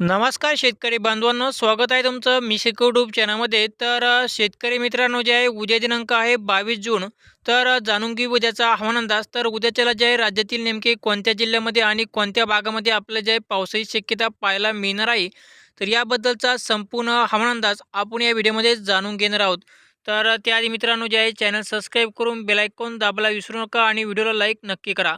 नमस्कार शेतकरी बांधवांनो स्वागत आहे तुमचं मी शेक यूट्यूब चॅनलमध्ये तर शेतकरी मित्रांनो जे आहे उद्या दिनांक आहे बावीस जून. तर जाणून घेऊ उद्याचा हवामान अंदाज. तर उद्याच्याला जे आहे राज्यातील नेमके कोणत्या जिल्ह्यामध्ये आणि कोणत्या भागामध्ये आपलं जे आहे पावसाची शक्यता पाहायला मिळणार आहे. तर याबद्दलचा संपूर्ण हवामान अंदाज आपण या व्हिडिओमध्ये जाणून घेणार आहोत. तर त्याआधी मित्रांनो जे आहे चॅनल सबस्क्राईब करून बेलायकॉन दाबायला विसरू नका आणि व्हिडिओला लाईक नक्की करा.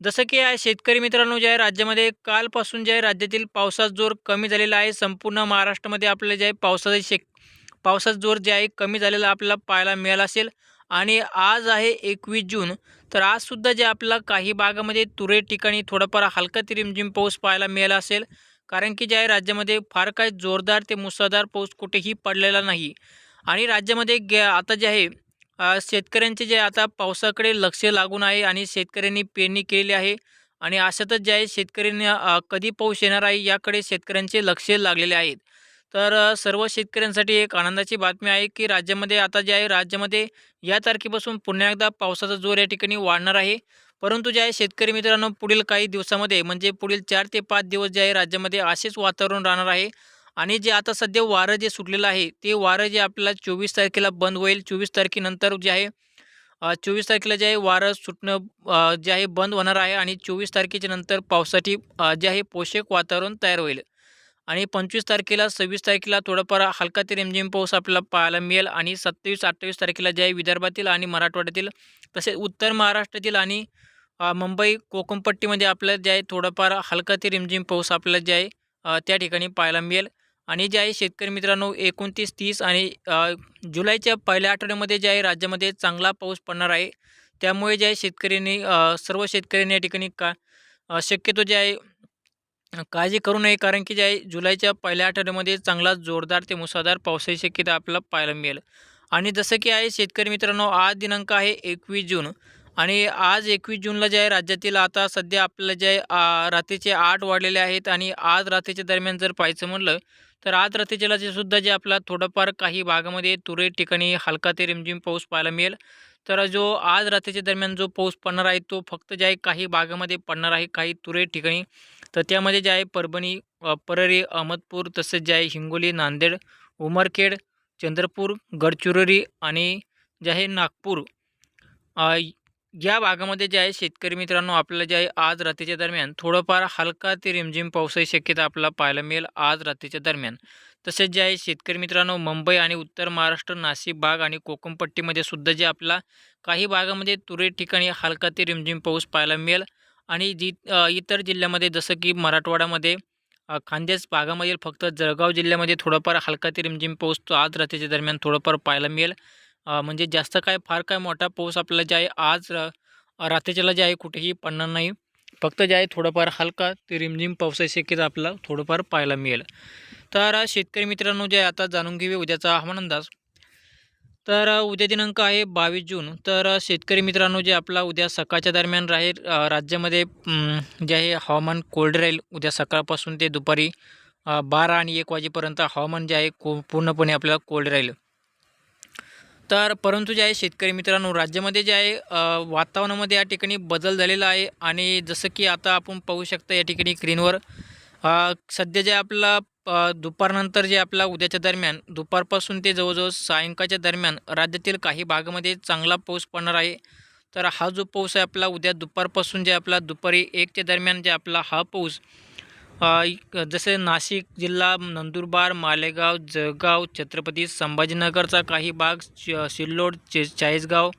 जसं की आहे शेतकरी मित्रांनो जे आहे राज्यामध्ये कालपासून जे आहे राज्यातील पावसाचा जोर कमी झालेला आहे संपूर्ण महाराष्ट्रामध्ये आपल्याला जे आहे पावसाचे शेक पावसाचा जोर जे आहे कमी झालेला आपल्याला पाहायला मिळाला असेल. आणि आज आहे एकवीस जून तर आजसुद्धा जे आपल्याला काही भागामध्ये तुरे ठिकाणी थोडंफार हलका ते रिमझिम पाऊस पाहायला मिळाला असेल. कारण की जे आहे राज्यामध्ये फार काही जोरदार ते मुसळधार पाऊस कुठेही पडलेला नाही. आणि राज्यामध्ये गे आता जे आहे शेतकऱ्यांचे जे आता पावसाकडे लक्ष लागून आहे आणि शेतकऱ्यांनी पेरणी केलेली आहे आणि अशातच जे आहे शेतकऱ्यांनी कधी पाऊस येणार आहे याकडे शेतकऱ्यांचे लक्ष लागलेले आहेत. तर सर्व शेतकऱ्यांसाठी एक आनंदाची बातमी आहे की राज्यामध्ये आता जे आहे राज्यामध्ये या तारखेपासून पुन्हा एकदा पावसाचा जोर या ठिकाणी वाढणार आहे. परंतु जे आहे शेतकरी मित्रांनो पुढील काही दिवसामध्ये म्हणजे पुढील चार ते पाच दिवस जे आहे राज्यामध्ये असेच वातावरण राहणार आहे. आणि जे आता सध्या वारं जे सुटलेलं आहे ते वारं जे आपल्याला चोवीस तारखेला बंद होईल चोवीस तारखेनंतर जे आहे चोवीस तारखेला जे आहे वारं सुटणं जे आहे बंद होणार आहे आणि चोवीस तारखेच्या नंतर पावसाची जे आहे पोषक वातावरण तयार होईल. आणि पंचवीस तारखेला सव्वीस तारखेला थोडंफार हलका ते रिमझिम पाऊस आपल्याला पाहायला मिळेल आणि सत्तावीस अठ्ठावीस तारखेला जे आहे विदर्भातील आणि मराठवाड्यातील तसेच उत्तर महाराष्ट्रातील आणि मुंबई कोकणपट्टीमध्ये आपल्याला जे आहे थोडंफार हलका ते रिमझिम पाऊस आपल्याला जे आहे त्या ठिकाणी पाहायला मिळेल. आणि जे आहे शेतकरी मित्रांनो एकोणतीस तीस आणि जुलैच्या पहिल्या आठवड्यामध्ये जे आहे राज्यामध्ये चांगला पाऊस पडणार आहे. त्यामुळे जे आहे शेतकऱ्यांनी सर्व शेतकऱ्यांनी या ठिकाणी का शक्यतो जे आहे काळजी करू नये. कारण की जे आहे जुलैच्या पहिल्या आठवड्यामध्ये चांगला जोरदार ते मुसळधार पावसाची शक्यता आपल्याला पाहायला मिळेल. आणि जसं की आहे शेतकरी मित्रांनो आज दिनांक आहे एकवीस जून. आणि आज एकवीस जूनला जे आहे राज्यातील आता सध्या आपल्याला जे आहे रात्रीचे आठ वाढलेले आहेत. आणि आज रात्रीच्या दरम्यान जर पाहायचं म्हणलं तर आज रात्रीच्याला जे सुद्धा जे आपला थोडंफार काही भागामध्ये तुरे ठिकाणी हलका ते रिमझिम पाऊस पाहायला मिळेल. तर जो आज रात्रीच्या दरम्यान जो पाऊस पडणार आहे तो फक्त जे आहे काही भागामध्ये पडणार आहे काही तुरे ठिकाणी. तर त्यामध्ये जे आहे परभणी परळी अहमदपूर तसेच जे आहे हिंगोली नांदेड उमरखेड चंद्रपूर गडचिरोली आणि जे आहे नागपूर या भागामध्ये जे आहे शेतकरी मित्रांनो आपल्याला जे आहे आज रात्रीच्या दरम्यान थोडंफार हलका ते रिमझिम पावसाची शक्यता आपल्याला पाहायला मिळेल आज रात्रीच्या दरम्यान. तसेच जे आहे शेतकरी मित्रांनो मुंबई आणि उत्तर महाराष्ट्र नाशिक भाग आणि कोकणपट्टीमध्ये सुद्धा जे आपला काही भागामध्ये तुरळक ठिकाणी हलका ते रिमझिम पाऊस पाहायला मिळेल. आणि जी इतर जिल्ह्यामध्ये जसं की मराठवाड्यामध्ये खांद्याच खानदेश भागामधील फक्त जळगाव जिल्ह्यामध्ये थोडंफार हलका ते रिमझिम पाऊस तो आज रात्रीच्या दरम्यान थोडंफार पाहायला मिळेल. म्हणजे जास्त काय फार काय मोठा पाऊस आपल्याला जे आहे आज रात्रीच्याला जे आहे कुठेही पडणार नाही. फक्त जे आहे थोडंफार हलका ते रिमझिम पावसाची शक्यता आपल्याला थोडंफार पाहायला मिळेल. तर शेतकरी मित्रांनो जे आता जाणून घेऊया उद्याचा हवामान अंदाज. तर उद्या दिनांक आहे बावीस जून. तर शेतकरी मित्रांनो जे आपला उद्या सकाळच्या दरम्यान राहील राज्यामध्ये जे आहे हवामान कोल्ड राहील. उद्या सकाळपासून ते दुपारी बारा आणि एक वाजेपर्यंत हवामान जे आहे को पूर्णपणे आपल्याला कोल्ड राहील. तर परंतु जे आहे शेतकरी मित्रांनो राज्यामध्ये जे आहे वातावरणामध्ये या ठिकाणी बदल झालेला आहे आणि जसं की आता आपण पाहू शकता या ठिकाणी स्क्रीनवर सध्या जे आपला दुपारनंतर जे आपला उद्याच्या दरम्यान दुपारपासून ते जवळजवळ सायंकाळच्या दरम्यान राज्यातील काही भागामध्ये चांगला पाऊस पडणार आहे. तर हा जो पाऊस आहे आपला उद्या दुपारपासून जे आपला दुपारी एकच्या दरम्यान जे आपला हा पाऊस जसे नाशिक जिल्हा नंदुरबार मालेगाव जळगाव छत्रपती संभाजीनगरचा काही भाग श सिल्लोड चे चाळीसगाव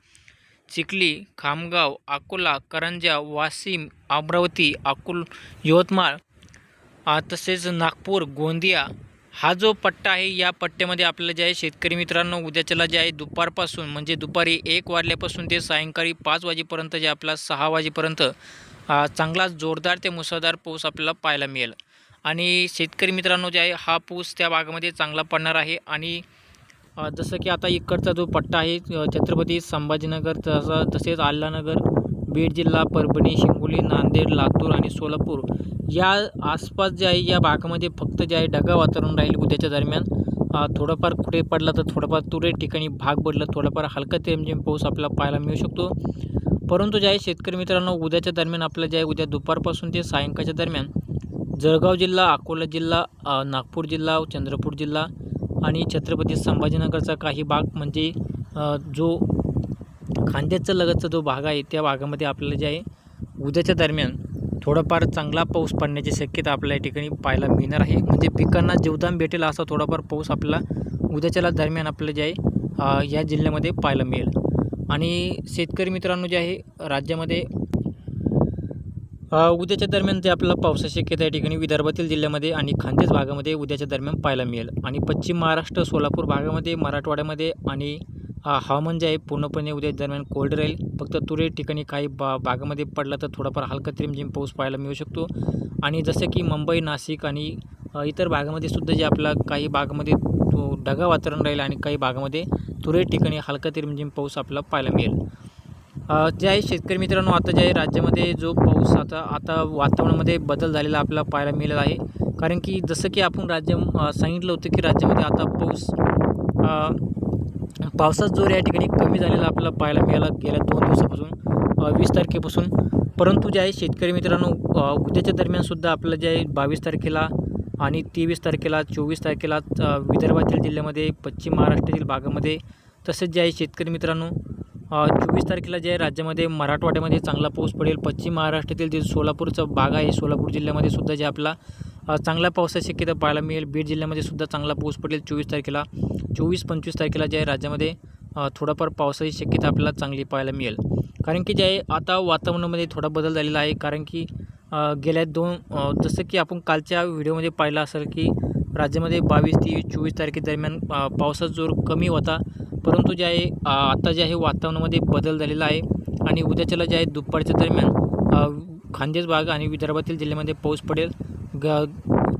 चिखली खामगाव अकोला करंजा वाशिम अमरावती अकोल यवतमाळ तसेच नागपूर गोंदिया. हा जो पट्टा आहे या पट्ट्यामध्ये आपल्याला जे आहे शेतकरी मित्रांनो उद्याच्याला जे आहे दुपारपासून म्हणजे दुपारी एक वाजल्यापासून ते सायंकाळी पाच वाजेपर्यंत जे आपला सहा वाजेपर्यंत चांगला जोरदार ते मुसळधार पाऊस आपल्याला पाहायला मिळेल. आणि शेतकरी मित्रांनो जे आहे हा पाऊस त्या भागामध्ये चांगला पडणार आहे. आणि जसं की आता इकडचा जो पट्टा आहे छत्रपती संभाजीनगर तसा तसेच आल्लानगर बीड जिल्हा परभणी हिंगोली नांदेड लातूर आणि सोलापूर या आसपास जे आहे या भागामध्ये फक्त जे आहे ढगाळ वातावरण राहील उद्याच्या दरम्यान. थोडंफार कुठे पडला तर थोडंफार तुरे ठिकाणी भाग पडला थोडाफार हलका तेमजेम म्हणजे पाऊस आपल्याला पाहायला मिळू शकतो. परंतु जे आहे शेतकरी मित्रांनो उद्याच्या दरम्यान आपलं जे आहे उद्या दुपारपासून ते सायंकाळच्या दरम्यान जळगाव जिल्हा अकोला जिल्हा नागपूर जिल्हा चंद्रपूर जिल्हा आणि छत्रपती संभाजीनगरचा काही भाग म्हणजे जो खांद्याचा लगतचा जो भाग आहे त्या भागामध्ये आपल्याला जे आहे उद्याच्या दरम्यान थोडाफार चांगला पाऊस पडण्याची शक्यता आपल्या या ठिकाणी पाहायला मिळणार आहे. म्हणजे पिकांना जीवदान भेटेल असा थोडाफार पाऊस आपल्याला उद्याच्याला दरम्यान आपल्याला जे आहे या जिल्ह्यामध्ये पाहायला मिळेल. आणि शेतकरी मित्रांनो जे आहे राज्यामध्ये उद्याच्या दरम्यान जे आपल्याला पावसाची शक्यता या ठिकाणी विदर्भातील जिल्ह्यामध्ये आणि खानदेश भागामध्ये उद्याच्या दरम्यान पाहायला मिळेल. आणि पश्चिम महाराष्ट्र सोलापूर भागामध्ये मराठवाड्यामध्ये आणि हवामान जे आहे पूर्णपणे उद्या दरम्यान कोल्ड राहील. फक्त तुरे ठिकाणी काही बा भागामध्ये पडला तर थोडाफार हलका रिमझिम पाऊस पाहायला मिळू शकतो. आणि जसं की मुंबई नाशिक आणि इतर भागामध्ये सुद्धा जे आपला काही भागामध्ये तो वातावरण राहील आणि काही भागामध्ये तुरळक ठिकाणी हलका ते रिमझिम पाऊस आपल्याला पाहायला मिळेल. जे आहे शेतकरी मित्रांनो आता जे आहे राज्यामध्ये जो पाऊस आता आता वातावरणामध्ये बदल झालेला आपल्याला पाहायला मिळेल आहे. कारण की जसं की आपण राज्य सांगितलं होतं की राज्यामध्ये आता पाऊस पावसाचा जोर या ठिकाणी कमी झालेला आपल्याला पाहायला मिळाला गेल्या दोन दिवसापासून वीस तारखेपासून. परंतु जे आहे शेतकरी मित्रांनो उद्याच्या दरम्यानसुद्धा आपलं जे आहे बावीस तारखेला आणि तेवीस तारखेला चोवीस तारखेला विदर्भातील जिल्ह्यामध्ये पश्चिम महाराष्ट्रातील भागामध्ये तसेच जे आहे शेतकरी मित्रांनो चोवीस तारखेला जे आहे राज्यामध्ये मराठवाड्यामध्ये चांगला पाऊस पडेल. पश्चिम महाराष्ट्रातील जे सोलापूरचा भाग आहे सोलापूर जिल्ह्यामध्ये सुद्धा जे आपला चांगला पावसाची शक्यता पाहायला मिळेल. बीड जिल्ह्यामध्ये सुद्धा चांगला पाऊस पडेल चोवीस तारखेला. चोवीस पंचवीस तारखेला जे आहे राज्यामध्ये थोडाफार पावसाची शक्यता आपल्याला चांगली पाहायला मिळेल. कारण की जे आहे आता वातावरणामध्ये थोडा बदल झालेला आहे. कारण की गेल्या दोन जसं की आपण कालच्या व्हिडिओमध्ये पाहिलं असेल की राज्यामध्ये बावीस तेवीस चोवीस तारखेदरम्यान पावसाचा जोर कमी होता. परंतु जे आहे आत्ता आता जे आहे वातावरणामध्ये बदल झालेला आहे आणि उद्याच्याला जे आहे दुपारच्या दरम्यान खानदेश भाग आणि विदर्भातील जिल्ह्यामध्ये पाऊस पडेल. ग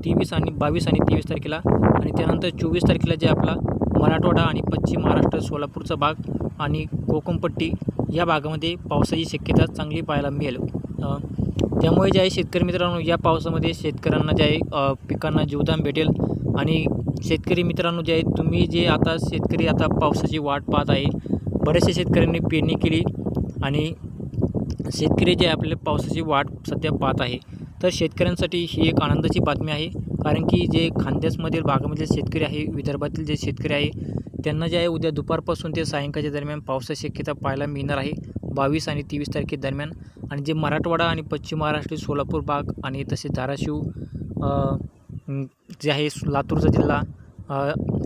तेवीस आणि बावीस आणि तेवीस तारखेला आणि त्यानंतर चोवीस तारखेला जे आपला मराठवाडा आणि पश्चिम महाराष्ट्र सोलापूरचा भाग आणि कोकणपट्टी या भागामध्ये पावसाची शक्यता चांगली पाहायला मिळेल. त्यामुळे जे आहे शेतकरी मित्रांनो या पावसामध्ये शेतकऱ्यांना जे आहे पिकांना जीवदान भेटेल आणि शेतकरी मित्रांनो जे आहे तुम्ही जे आता शेतकरी आता पावसाची वाट पाहत आहे बऱ्याचशा शेतकऱ्यांनी पेरणी केली आणि शेतकरी जे आहे आपले पावसाची वाट सध्या पाहत आहे. तर शेतकऱ्यांसाठी ही एक आनंदाची बातमी आहे कारण की जे खानदेशमधील भागामधील शेतकरी आहे विदर्भातील जे शेतकरी आहे त्यांना जे आहे उद्या दुपारपासून ते सायंकाळच्या दरम्यान पावसाची शक्यता पाहायला मिळणार आहे. बावीस आणि तेवीस तारखेदरम्यान आणि जे मराठवाडा आणि पश्चिम महाराष्ट्र सोलापूर भाग आणि तसेच धाराशिव जे आहे लातूरचा जिल्हा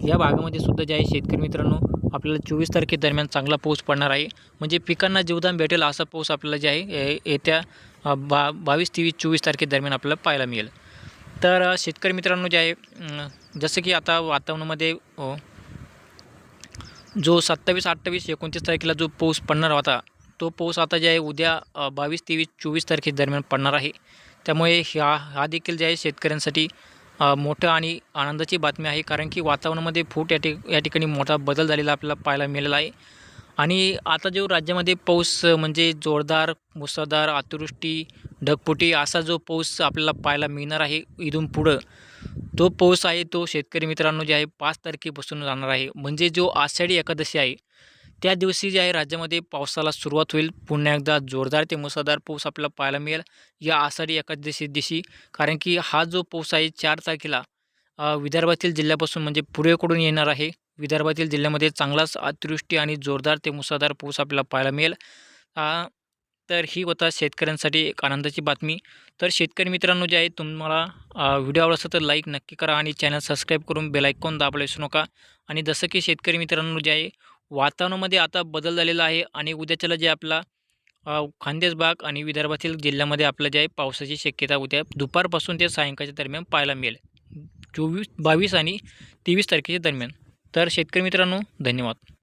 या भागामध्ये सुद्धा जे आहे शेतकरी मित्रांनो आपल्याला चोवीस तारखेदरम्यान चांगला पाऊस पडणार आहे. म्हणजे पिकांना जीवदान भेटेल असा पाऊस आपल्याला जे आहे ए- येत्या बा बावीस तेवीस चोवीस तारखेदरम्यान आपल्याला पाहायला मिळेल. तर शेतकरी मित्रांनो जे आहे जसं की आता वातावरणामध्ये जो सत्तावीस अठ्ठावीस एकोणतीस तारखेला जो पाऊस पडणार होता तो पाऊस आता जे आहे उद्या बावीस तेवीस चोवीस तारखेदरम्यान पडणार आहे. त्यामुळे ह्या हा देखील जे आहे शेतकऱ्यांसाठी मोठं आणि आनंदाची बातमी आहे. कारण की वातावरणामध्ये फूट या ठिक या ठिकाणी मोठा बदल झालेला आपल्याला पाहायला मिळालेला आहे. आणि आता जो राज्यामध्ये पाऊस म्हणजे जोरदार मुसळधार अतिवृष्टी ढगफुटी असा जो पाऊस आपल्याला पाहायला मिळणार आहे इथून पुढं तो पाऊस आहे तो शेतकरी मित्रांनो जे आहे पाच तारखेपासून राहणार आहे. म्हणजे जो आषाढी एकादशी आहे त्या दिवशी जे आहे राज्यामध्ये पावसाला सुरुवात होईल. पुन्हा एकदा जोरदार ते मुसळधार पाऊस आपल्याला पाहायला मिळेल. या आषाढी एकादशी दिवशी. कारण की हा जो पाऊस आहे चार तारखेला विदर्भातील जिल्ह्यापासून म्हणजे पूर्वेकडून येणार आहे. विदर्भातील जिल्ह्यामध्ये चांगलाच अतिवृष्टी आणि जोरदार ते मुसळधार पाऊस आपल्याला पाहायला मिळेल. तर ही होता शेतकऱ्यांसाठी एक आनंदाची बातमी. तर शेतकरी मित्रांनो जे आहे तुम्हाला व्हिडिओ आवडला तर लाईक नक्की करा आणि चॅनल सबस्क्राईब करून बेलायकॉन दाबायला विसरू नका. आणि जसं की शेतकरी मित्रांनो जे आहे वातावरणामध्ये आता बदल झालेला आहे आणि उद्याच्याला जे आपला खानदेश भाग आणि विदर्भातील जिल्ह्यामध्ये आपलं जे आहे पावसाची शक्यता उद्या दुपारपासून ते सायंकाळच्या दरम्यान पाहायला मिळेल. चोवीस बावीस आणि तेवीस तारखेच्या दरम्यान. तर शेतकरी मित्रांनो धन्यवाद.